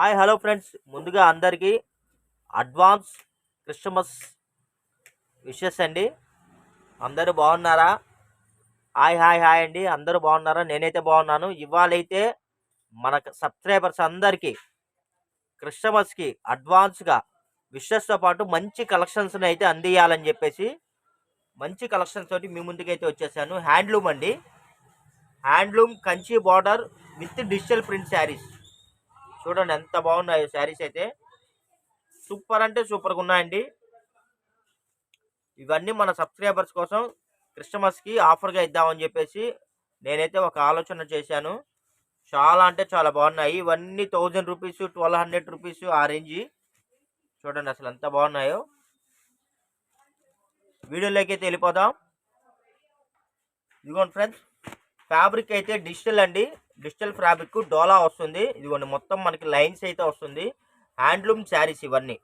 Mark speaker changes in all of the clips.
Speaker 1: Hi hello friends. ముందుగా అందరికీ advance Christmas wishes అండి. అందరూ బాగున్నారా? హాయ్ హాయ్ హాయ్ అండి. అందరూ బాగున్నారా? నేనైతే బాగున్నాను. ఇవాళైతే మన సబ్స్క్రైబర్స్ అందరికీ క్రిస్టమస్కి అడ్వాన్స్గా విషెస్తో పాటు మంచి కలెక్షన్స్ని అయితే అందియాలని చెప్పేసి మంచి కలెక్షన్స్ తోటి మీ ముందుకైతే వచ్చేసాను. హ్యాండ్లూమ్ అండి. Handloom Kanchi border with digital print saris. చూడండి ఎంత బాగున్నాయో శారీస్ అయితే. సూపర్ అంటే సూపర్గా ఉన్నాయండి. ఇవన్నీ మన సబ్స్క్రైబర్స్ కోసం క్రిస్టమస్కి ఆఫర్గా ఇద్దామని చెప్పేసి నేనైతే ఒక ఆలోచన చేశాను. చాలా అంటే చాలా బాగున్నాయి. ఇవన్నీ thousand rupees twelve hundred rupees ఆ రేంజ్ చూడండి అసలు ఎంత బాగున్నాయో. వీడియోలోకి అయితే వెళ్ళిపోదాం. ఇదిగోండి ఫ్రెండ్స్ ఫ్యాబ్రిక్ అయితే డిజిటల్ అండి. డిజిటల్ ఫ్యాబ్రిక్ డోలా వస్తుంది. ఇదిగోండి మొత్తం మనకి లైన్స్ అయితే వస్తుంది. హ్యాండ్లూమ్ శారీస్ ఇవన్నీ.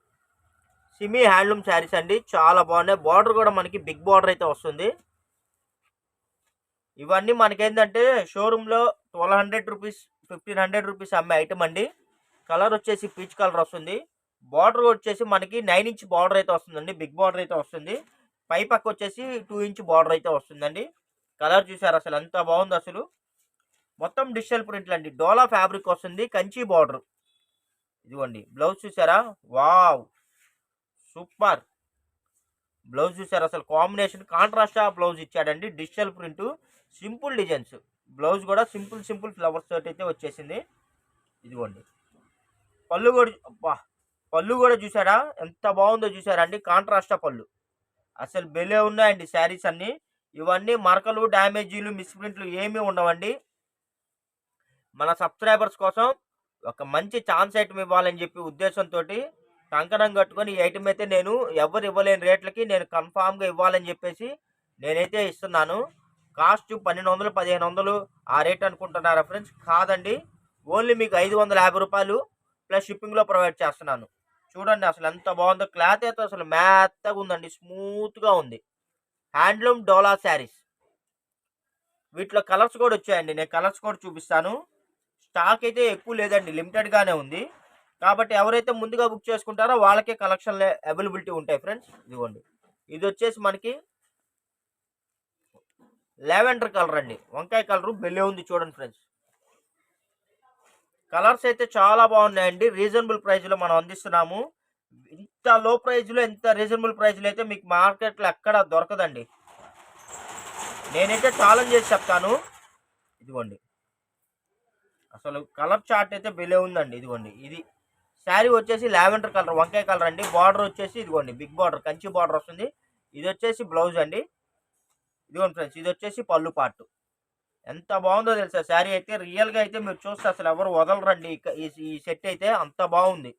Speaker 1: సిమీ హ్యాండ్లూమ్ శారీస్ అండి. చాలా బాగున్నాయి. బార్డర్ కూడా మనకి బిగ్ బార్డర్ అయితే వస్తుంది. ఇవన్నీ మనకేంటంటే షోరూంలో twelve hundred rupees fifteen hundred rupees అమ్మే ఐటమ్ అండి. కలర్ వచ్చేసి పీచ్ కలర్ వస్తుంది. బార్డర్ వచ్చేసి మనకి నైన్ ఇంచ్ బార్డర్ అయితే వస్తుందండి. బిగ్ బార్డర్ అయితే వస్తుంది. పై పక్క వచ్చేసి టూ ఇంచ్ బార్డర్ అయితే వస్తుందండి. కలర్ చూసారు అసలు ఎంత బాగుంది అసలు. మొత్తం డిజిటల్ ప్రింట్లు అండి. డోలా ఫ్యాబ్రిక్ వస్తుంది కంచి బార్డర్. ఇదిగోండి బ్లౌజ్ చూసారా వావ్! సూపర్! బ్లౌజ్ చూసారు అసలు. కాంబినేషన్ కాంట్రాస్ట్ బ్లౌజ్ ఇచ్చాడండి. Digital print simple designs. Blouse కూడా సింపుల్ సింపుల్ ఫ్లవర్స్ తోటి అయితే వచ్చేసింది. ఇదిగోండి. పళ్ళు కూడా అబ్బా! పళ్ళు కూడా చూసారా ఎంత బాగుందో చూసారా అండి కాంట్రాస్టా పళ్ళు. అసలు బెలే ఉన్నాయండి శారీస్ అన్నీ. ఇవన్నీ మరకలు డ్యామేజీలు మిస్ప్రింట్లు ఏమీ ఉండవండి. మన సబ్స్క్రైబర్స్ కోసం ఒక మంచి ఛాన్స్ ఐటమ్ ఇవ్వాలని చెప్పి ఉద్దేశంతో కంకణం కట్టుకొని ఈ ఐటమ్ అయితే నేను ఎవరు ఇవ్వలేని రేట్లకి నేను కన్ఫామ్గా ఇవ్వాలని చెప్పేసి నేనైతే ఇస్తున్నాను. కాస్ట్ పన్నెండు వందలు పదిహేను వందలు ఆ రేట్ అనుకుంటున్నారా ఫ్రెండ్స్? కాదండి. ఓన్లీ మీకు ఐదు వందల యాభై రూపాయలు ప్లస్ షిప్పింగ్లో ప్రొవైడ్ చేస్తున్నాను. చూడండి అసలు ఎంత బాగుందో. క్లాత్ అయితే అసలు మెత్తగా ఉందండి స్మూత్గా ఉంది. హ్యాండ్లూమ్ డోలా శారీస్. వీటిలో కలర్స్ కూడా వచ్చాయండి. నేను కలర్స్ కూడా చూపిస్తాను. స్టాక్ అయితే ఎక్కువ లేదండి. లిమిటెడ్గానే ఉంది. కాబట్టి ఎవరైతే ముందుగా బుక్ చేసుకుంటారో వాళ్ళకే కలెక్షన్ అవైలబిలిటీ ఉంటాయి ఫ్రెండ్స్. ఇదిగోండి. ఇది వచ్చేసి మనకి లెవెండర్ కలర్ అండి. వంకాయ కలరు బెల్లే ఉంది చూడండి ఫ్రెండ్స్. కలర్స్ అయితే చాలా బాగున్నాయండి. రీజనబుల్ ప్రైస్లో మనం అందిస్తున్నాము. ఇంత లో ప్రైస్లో ఇంత రీజనబుల్ ప్రైస్లో అయితే మీకు మార్కెట్లో ఎక్కడ దొరకదండి. నేనైతే ఛాలెంజ్ చేసి చెప్తాను. ఇదిగోండి. అసలు కలర్ చార్ట్ అయితే బిలే ఉందండి. ఇదిగోండి. ఇది శారీ వచ్చేసి లావెండర్ కలర్ వంకాయ కలర్ అండి. బార్డర్ వచ్చేసి ఇదిగోండి బిగ్ బార్డర్ కంచి బార్డర్ వస్తుంది. ఇది వచ్చేసి బ్లౌజ్ అండి. ఇదిగోండి ఫ్రెండ్స్ ఇది వచ్చేసి పళ్ళు పార్ట్ ఎంత బాగుందో తెలుసా? శారీ అయితే రియల్గా అయితే మీరు చూస్తే అసలు ఎవరు వదలరండి. ఈ సెట్ అయితే అంత బాగుంది.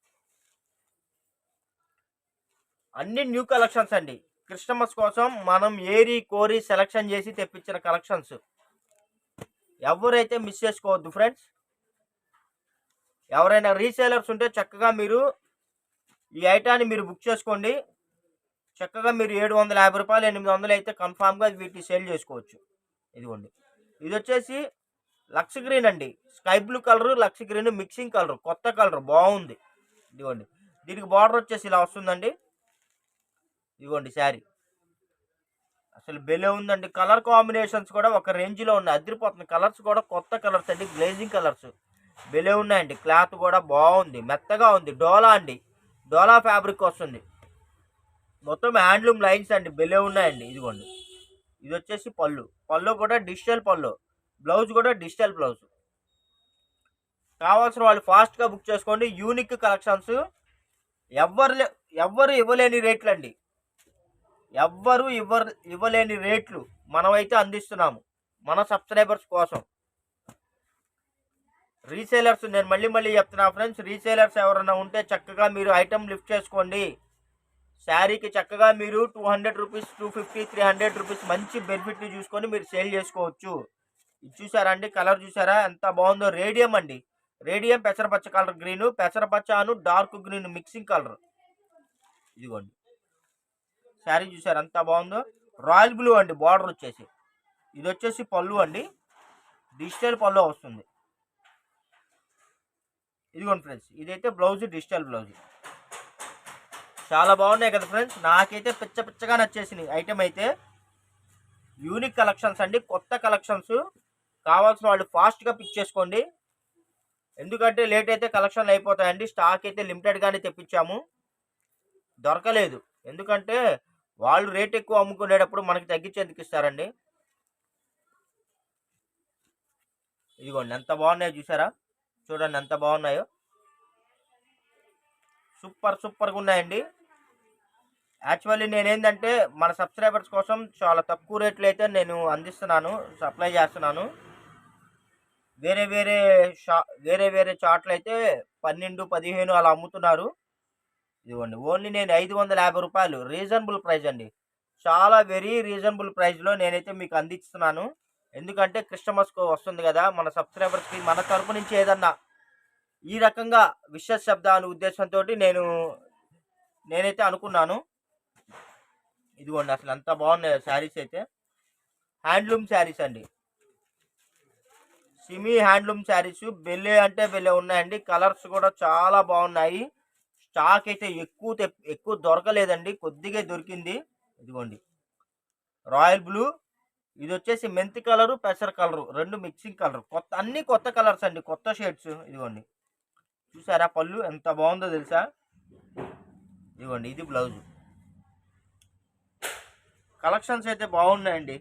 Speaker 1: అన్ని న్యూ కలెక్షన్స్ అండి. క్రిస్టమస్ కోసం మనం ఏరి కోరి సెలక్షన్ చేసి తెప్పించిన కలెక్షన్స్ ఎవరైతే మిస్ చేసుకోవద్దు ఫ్రెండ్స్ ఎవరైనా రీసేలర్స్ ఉంటే చక్కగా మీరు ఈ ఐటాన్ని మీరు బుక్ చేసుకోండి. చక్కగా మీరు ఏడు వందల యాభై రూపాయలు ఎనిమిది వందలు అయితే కన్ఫామ్గా వీటిని సేల్ చేసుకోవచ్చు. ఇదిగోండి. ఇది వచ్చేసి లక్స్ గ్రీన్ అండి. Sky blue colour lush green mixing colour కొత్త కలర్ బాగుంది. ఇదిగోండి. దీనికి బార్డర్ వచ్చేసి ఇలా వస్తుందండి. ఇదిగోండి శారీ. అసలు బెలే ఉందండి. కలర్ కాంబినేషన్స్ కూడా ఒక రేంజ్లో ఉన్నాయి. అదిరిపోతుంది. కలర్స్ కూడా కొత్త కలర్స్ అండి. Glazing colours. బెలే ఉన్నాయండి. క్లాత్ కూడా బాగుంది. మెత్తగా ఉంది. డోలా అండి. డోలా ఫ్యాబ్రిక్ వస్తుంది. మొత్తం హ్యాండ్లూమ్ లైన్స్ అండి. బెలే ఉన్నాయండి. ఇదిగోండి. ఇది వచ్చేసి పళ్ళు. పళ్ళు కూడా డిజిటల్ పళ్ళు. బ్లౌజ్ కూడా డిజిటల్ బ్లౌజ్. కావాల్సిన వాళ్ళు ఫాస్ట్గా బుక్ చేసుకోండి. Unique collections. ఎవ్వరు ఎవ్వరు ఇవ్వలేని రేట్లు అండి ఎవ్వరు ఇవ్వరు ఇవ్వలేని రేట్లు మనమైతే అందిస్తున్నాము మన సబ్స్క్రైబర్స్ కోసం. రీసేలర్స్ నేను మళ్ళీ మళ్ళీ చెప్తున్నా ఫ్రెండ్స్ రీసేలర్స్ ఎవరైనా ఉంటే చక్కగా మీరు ఐటమ్ లిఫ్ట్ చేసుకోండి. శారీకి చక్కగా మీరు two hundred rupees two fifty three hundred rupees మంచి బెనిఫిట్ని చూసుకొని మీరు సేల్ చేసుకోవచ్చు. ఇది చూసారా అండి? కలర్ చూసారా? ఎంత బాగుందో? రేడియం అండి. రేడియం పెసరపచ్చ కలర్ గ్రీను పెసరపచ్చ అను డార్క్ గ్రీన్ మిక్సింగ్ కలర్. ఇదిగోండి. శారీ చూసారు? ఎంత బాగుందో? రాయల్ బ్లూ అండి బార్డర్ వచ్చేసి. ఇది వచ్చేసి పళ్ళు అండి. డిజిటల్ పళ్ళు వస్తుంది. ఇదిగోండి ఫ్రెండ్స్ ఇదైతే బ్లౌజ్ డిజిటల్ బ్లౌజ్. చాలా బాగున్నాయి కదా ఫ్రెండ్స్? నాకైతే పిచ్చ పిచ్చగా నచ్చేసినాయి. ఐటెం అయితే యూనిక్ కలెక్షన్స్ అండి కొత్త కలెక్షన్స్. కావాల్సిన వాళ్ళు ఫాస్ట్గా పిక్ చేసుకోండి. ఎందుకంటే లేట్ అయితే కలెక్షన్లు అయిపోతాయండి. స్టాక్ అయితే లిమిటెడ్గానే తెప్పించాము. దొరకలేదు. ఎందుకంటే వాళ్ళు రేట్ ఎక్కువ అమ్ముకునేటప్పుడు మనకి తగ్గించేందుకు ఇస్తారండి? ఇదిగోండి ఎంత బాగున్నాయో చూసారా చూడండి ఎంత బాగున్నాయో. సూపర్ సూపర్గా ఉన్నాయండి. యాక్చువల్లీ నేనేంటంటే మన సబ్స్క్రైబర్స్ కోసం చాలా తక్కువ రేట్లు అయితే నేను అందిస్తున్నాను సప్లై చేస్తున్నాను. వేరే వేరే షా వేరే వేరే చాట్లు అయితే పన్నెండు పదిహేను అలా అమ్ముతున్నారు. ఇదిగోండి ఓన్లీ నేను ఐదు వందల యాభై రూపాయలు. రీజనబుల్ ప్రైస్ అండి. చాలా వెరీ రీజనబుల్ ప్రైస్లో నేనైతే మీకు అందిస్తున్నాను. ఎందుకంటే క్రిస్టమస్కు వస్తుంది కదా మన సబ్స్క్రైబర్స్కి మన తరపు నుంచి ఏదన్నా ఈ రకంగా విశ్వ అనే ఉద్దేశంతో నేను నేనైతే అనుకున్నాను. ఇదిగోండి అసలు అంత బాగున్నాయి శారీస్ అయితే. హ్యాండ్లూమ్ శారీస్ అండి. సిమీ హ్యాండ్లూమ్ శారీస్ బెల్లే అంటే బెల్లే ఉన్నాయండి. కలర్స్ కూడా చాలా బాగున్నాయి. స్టాక్ అయితే ఎక్కువ ఎక్కువ దొరకలేదండి. కొద్దిగా దొరికింది. ఇదిగోండి. Royal blue. ఇది వచ్చేసి మెంతి కలరు పెసర్ కలరు. రెండు మిక్సింగ్ కలర్. కొత్త అన్ని కొత్త కలర్స్ అండి. కొత్త షేడ్స్. ఇదిగోండి. చూసారా పళ్ళు? ఎంత బాగుందో తెలుసా? ఇదిగోండి. ఇది బ్లౌజ్. కలెక్షన్స్ అయితే బాగున్నాయండి.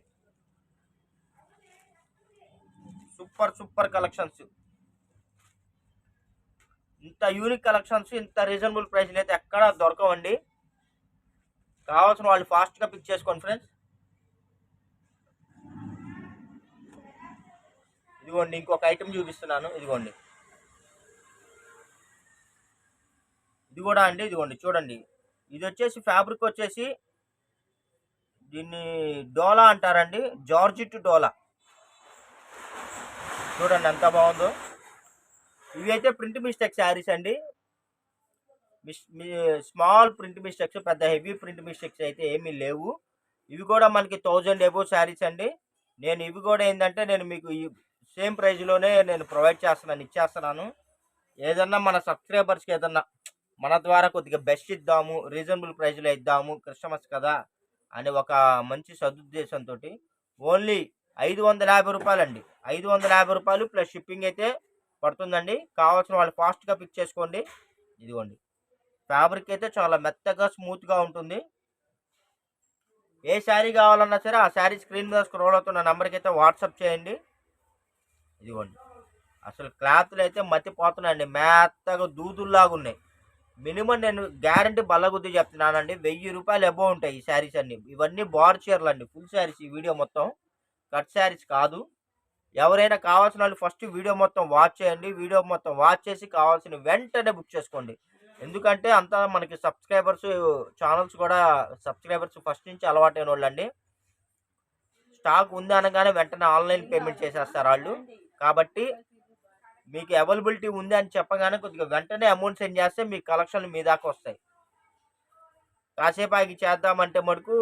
Speaker 1: Super super collections. ఇంత యూనిక్ కలెక్షన్స్ ఇంత రీజనబుల్ ప్రైస్లు అయితే ఎక్కడ దొరకవండి. కావాల్సిన వాళ్ళు ఫాస్ట్గా పిక్ చేసుకోండి ఫ్రెండ్స్ ఇదిగోండి ఇంకొక ఐటెం చూపిస్తున్నాను. ఇదిగోండి. ఇది కూడా అండి ఇదిగోండి చూడండి. ఇది వచ్చేసి ఫ్యాబ్రిక్ వచ్చేసి దీన్ని డోలా అంటారండి. జార్జిట్ డోలా. చూడండి ఎంత బాగుందో. ఇవి అయితే ప్రింట్ మిస్టేక్ శారీస్ అండి. స్మాల్ ప్రింట్ మిస్టేక్స్ పెద్ద హెవీ ప్రింట్ మిస్టేక్స్ అయితే ఏమీ లేవు. ఇవి కూడా మనకి థౌజండ్ ఎబో శారీస్ అండి. నేను ఇవి కూడా ఏంటంటే నేను మీకు ఈ సేమ్ ప్రైజ్లోనే నేను ప్రొవైడ్ చేస్తున్నాను ఇచ్చేస్తున్నాను. ఏదన్నా మన సబ్స్క్రైబర్స్కి ఏదన్నా మన ద్వారా కొద్దిగా బెస్ట్ ఇద్దాము రీజనబుల్ ప్రైజ్లో ఇద్దాము క్రిస్టమస్ కదా అనే ఒక మంచి సదుద్దేశంతో ఓన్లీ ఐదు వందల యాభై రూపాయలు అండి ఐదు వందల యాభై రూపాయలు ప్లస్ షిప్పింగ్ అయితే పడుతుందండి. కావాల్సిన వాళ్ళు ఫాస్ట్గా పిక్ చేసుకోండి. ఇదిగోండి. ఫ్యాబ్రిక్ అయితే చాలా మెత్తగా స్మూత్గా ఉంటుంది. ఏ శారీ కావాలన్నా సరే ఆ శారీ స్క్రీన్ మీద స్క్రోల్ అవుతున్న నెంబర్కి అయితే వాట్సాప్ చేయండి. ఇదిగోండి. అసలు క్లాత్లు అయితే మతిపోతున్నాయండి. మెత్తగా దూదుల్లాగా ఉన్నాయి. మినిమం నేను గ్యారంటీ బల్లగుద్ది చెప్తున్నానండి. వెయ్యి రూపాయలు ఎబో ఉంటాయి ఈ శారీస్ అన్ని. ఇవన్నీ బార్ చీరలు అండి ఫుల్ శారీస్ ఈ వీడియో మొత్తం. కట్ శారీస్ కాదు. ఎవరైనా కావాల్సిన వాళ్ళు ఫస్ట్ వీడియో మొత్తం వాచ్ చేయండి. వీడియో మొత్తం వాచ్ చేసి కావాల్సిన వెంటనే బుక్ చేసుకోండి. ఎందుకంటే అంతా మనకి సబ్స్క్రైబర్స్ ఛానల్స్ కూడా సబ్స్క్రైబర్స్ ఫస్ట్ నుంచి అలవాటైన వాళ్ళండి. స్టాక్ ఉంది అనగానే వెంటనే ఆన్లైన్ పేమెంట్ చేసేస్తారు వాళ్ళు. కాబట్టి మీకు అవైలబిలిటీ ఉంది అని చెప్పగానే కొద్దిగా వెంటనే అమౌంట్ సెండ్ చేస్తే మీ కలెక్షన్లు మీ దాకా వస్తాయి. కాసేపు ఆగి చేద్దామంటే మటుకు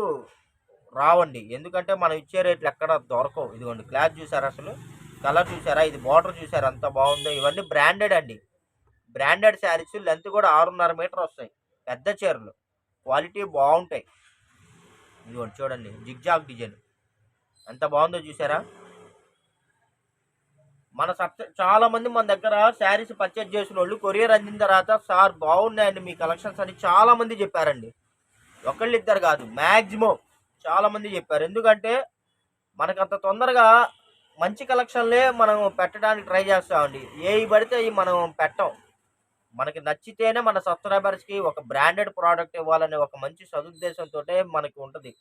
Speaker 1: రావండి. ఎందుకంటే మనం ఇచ్చే రేట్లు ఎక్కడ దొరకవు. ఇదిగోండి క్లాత్ చూసారా అసలు? కలర్ చూసారా? ఇది బార్డర్ చూసారా? అంత బాగుందో. ఇవన్నీ బ్రాండెడ్ అండి. బ్రాండెడ్ శారీస్ లెంత్ కూడా ఆరున్నర మీటర్ వస్తాయి. పెద్ద చీరలు. క్వాలిటీ బాగుంటాయి. ఇదిగోండి చూడండి జిగ్జాగ్ డిజైన్. ఎంత బాగుందో చూసారా? మన సబ్ చాలామంది మన దగ్గర శారీస్ పర్చేజ్ చేసిన వాళ్ళు కొరియర్ అందిన తర్వాత సార్ బాగున్నాయండి మీ కలెక్షన్స్ అని చాలామంది చెప్పారండి. ఒకళ్ళిద్దరు కాదు మ్యాక్సిమం చాలా మంది చెప్పారు. ఎందుకంటే మనకు అంత తొందరగా మంచి కలెక్షన్లే మనం పెట్టడానికి ట్రై చేస్తామండి. ఏవి పడితే అవి మనం పెట్టం. మనకి నచ్చితేనే మన సబ్స్క్రైబర్స్కి ఒక బ్రాండెడ్ ప్రోడక్ట్ ఇవ్వాలనే ఒక మంచి సదుద్దేశంతో మనకి ఉంటుంది.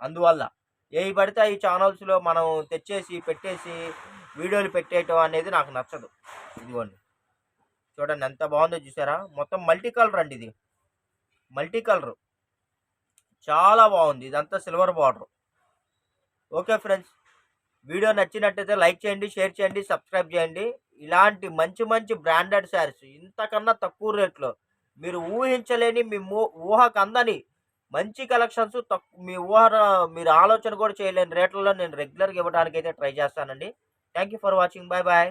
Speaker 1: అందువల్ల ఏవి పడితే ఈ ఛానల్స్లో మనం తెచ్చేసి పెట్టేసి వీడియోలు పెట్టేయటం అనేది నాకు నచ్చదు. ఇదిగోండి. చూడండి ఎంత బాగుందో చూసారా? మొత్తం మల్టీ కలర్ అండి ఇది. మల్టీ కలర్ చాలా బాగుంది. ఇదంతా silver border. Okay friends. Video నచ్చినట్టయితే లైక్ చేయండి షేర్ చేయండి సబ్స్క్రైబ్ చేయండి. ఇలాంటి మంచి మంచి బ్రాండెడ్ శారీస్ ఇంతకన్నా తక్కువ రేట్లో మీరు ఊహించలేని మీ ఊహకు అందని మంచి కలెక్షన్స్ తక్కువ మీ ఊహ మీరు ఆలోచన కూడా చేయలేని రేట్లలో నేను రెగ్యులర్గా ఇవ్వడానికి అయితే ట్రై చేస్తానండి. Thank you for watching. Bye bye.